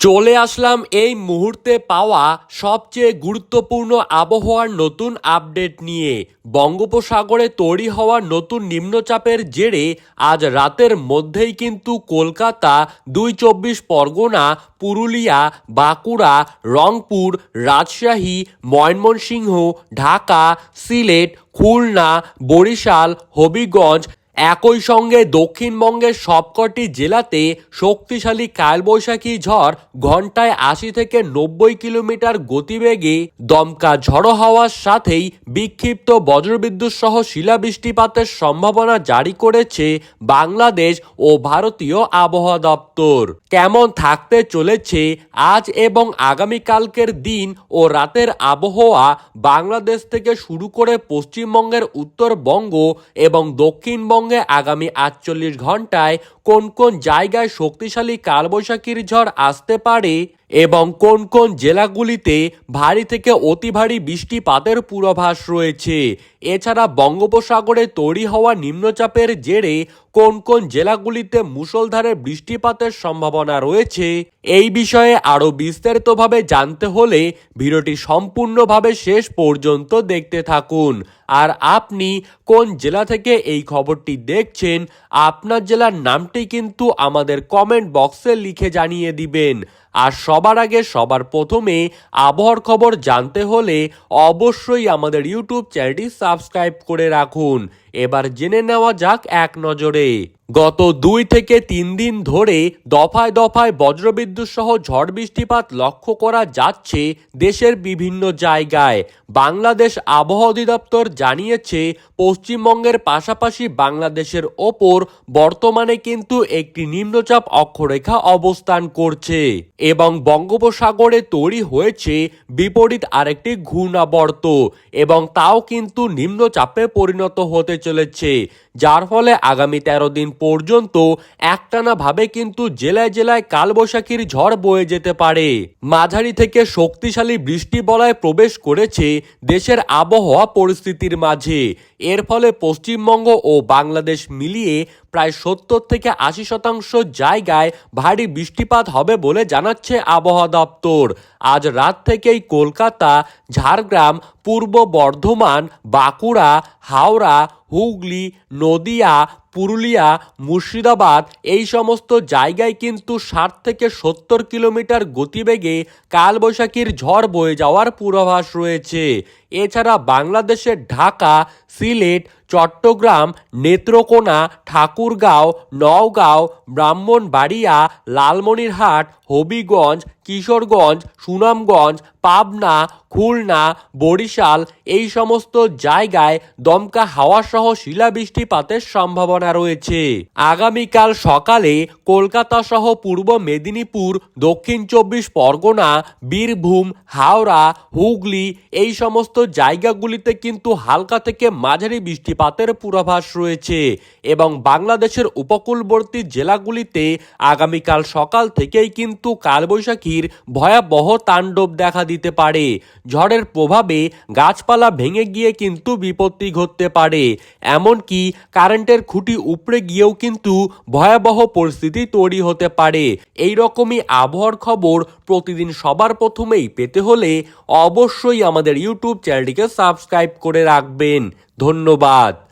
চলে আসলাম এই মুহূর্তে পাওয়া সবচেয়ে গুরুত্বপূর্ণ আবহাওয়ার নতুন আপডেট নিয়ে। বঙ্গোপসাগরে তৈরি হওয়া নতুন নিম্নচাপের জেরে আজ রাতের মধ্যেই কিন্তু কলকাতা, দুই চব্বিশ পরগনা, পুরুলিয়া, বাঁকুড়া, রংপুর, রাজশাহী, ময়মনসিংহ, ঢাকা, সিলেট, খুলনা, বরিশাল, হবিগঞ্জ একই সঙ্গে দক্ষিণবঙ্গের সবকটি জেলাতে শক্তিশালী কালবৈশাখী ঝড় ঘন্টায় আশি থেকে নব্বই কিলোমিটার গতিবেগে দমকা ঝড়ো হওয়ার সাথেই বিক্ষিপ্ত বজ্রবিদ্যুৎ সহ শিলাবৃষ্টিপাতের সম্ভাবনা জারি করেছে বাংলাদেশ ও ভারতীয় আবহাওয়া দপ্তর। কেমন থাকতে চলেছে আজ এবং আগামীকালকের দিন ও রাতের আবহাওয়া বাংলাদেশ থেকে শুরু করে পশ্চিমবঙ্গের উত্তরবঙ্গ এবং দক্ষিণবঙ্গে আগামী আটচল্লিশ ঘন্টায় কোন কোন জায়গায় শক্তিশালী কালবৈশাখীর ঝড় আসতে পারে এবং কোন কোন জেলাগুলিতে ভারী থেকে অতি ভারী বৃষ্টিপাতের পূর্বাভাস রয়েছে? এছাড়া বঙ্গোপসাগরে তৈরি হওয়া নিম্নচাপের জেরে কোন কোন জেলাগুলিতে মুষলধারে বৃষ্টিপাতের সম্ভাবনা রয়েছে, এই বিষয়ে আরও বিস্তারিতভাবে জানতে হলে ভিডিওটি সম্পূর্ণভাবে শেষ পর্যন্ত দেখতে থাকুন। আর আপনি কোন জেলা থেকে এই খবরটি দেখছেন, আপনার জেলার নামটি কিন্তু আমাদের কমেন্ট বক্সে লিখে জানিয়ে দিবেন। আর সবার আগে সবার প্রথমে আবহাওয়ার খবর জানতে হলে অবশ্যই আমাদের ইউটিউব চ্যানেলটি সাবস্ক্রাইব করে রাখুন। এবার জেনে নেওয়া যাক এক নজরে। গত দুই থেকে তিন দিন ধরে দফায় দফায় বজ্রবিদ্যুৎ সহ ঝড় বৃষ্টিপাত লক্ষ্য করা যাচ্ছে দেশের বিভিন্ন জায়গায়। বাংলাদেশ আবহাওয়া অধিদপ্তর জানিয়েছে, পশ্চিমবঙ্গের পাশাপাশি বাংলাদেশের ওপর বর্তমানে কিন্তু একটি নিম্নচাপ অক্ষরেখা অবস্থান করছে এবং বঙ্গোপসাগরে তৈরি হয়েছে বিপরীত আরেকটি ঘূর্ণাবর্ত এবং তাও কিন্তু নিম্নচাপে পরিণত হতে চলেছে, যার ফলে আগামী তেরো দিন পর্যন্ত একটানা ভাবে কিন্তু জেলায় জেলায় কালবৈশাখীর ঝড় বয়ে যেতে পারে। মাঝারি থেকে শক্তিশালী বৃষ্টি বলয় প্রবেশ করেছে দেশের আবহাওয়া পরিস্থিতির মাঝে। এর ফলে পশ্চিমবঙ্গ ও বাংলাদেশ মিলিয়ে প্রায় সত্তর থেকে আশি শতাংশ জায়গায় ভারী বৃষ্টিপাত হবে বলে জানাচ্ছে আবহাওয়া দপ্তর। আজ রাত থেকেই কলকাতা, ঝাড়গ্রাম, পূর্ব বর্ধমান, বাঁকুড়া, হাওড়া, হুগলি, নদিয়া পুরুলিয়া, মুর্শিদাবাদ, এই সমস্ত জায়গায় কিন্তু ষাট থেকে সত্তর কিলোমিটার গতিবেগে কালবৈশাখীর ঝড় বয়ে যাওয়ার পূর্বাভাস রয়েছে। এছাড়া বাংলাদেশের ঢাকা, সিলেট, চট্টগ্রাম, নেত্রকোনা, ঠাকুরগাঁও, নওগাঁও, ব্রাহ্মণবাড়িয়া, লালমনিরহাট, হবিগঞ্জ, কিশোরগঞ্জ, সুনামগঞ্জ, পাবনা, খুলনা, বরিশাল এই সমস্ত জায়গায় দমকা হাওয়া সহ শিলাবৃষ্টিপাতের সম্ভাবনা রয়েছে। আগামীকাল সকালে কলকাতা সহ পূর্ব মেদিনীপুর, দক্ষিণ চব্বিশ পরগনা, বীরভূম, হাওড়া, হুগলি এই সমস্ত জায়গাগুলিতে কিন্তু হালকা থেকে মাঝারি বৃষ্টিপাতের পূর্বাভাস রয়েছে এবং বাংলাদেশের উপকূলবর্তী জেলাগুলিতে আগামীকাল সকাল থেকেই কিন্তু কালবৈশাখীর ভয়াবহ তাণ্ডব দেখা দিতে পারে। ঝড়ের প্রভাবে গাছপালা ভেঙে গিয়ে কিন্তু বিপত্তি ঘটতে পারে। এমনকি কারেন্টের খুঁটি উপড়ে গিয়েও কিন্তু ভয়াবহ পরিস্থিতি তৈরি হতে পারে। এই রকমই আবহাওয়ার খবর প্রতিদিন সবার প্রথমেই পেতে হলে অবশ্যই আমাদের ইউটিউব চ্যানেলটিকে সাবস্ক্রাইব করে রাখবেন। ধন্যবাদ।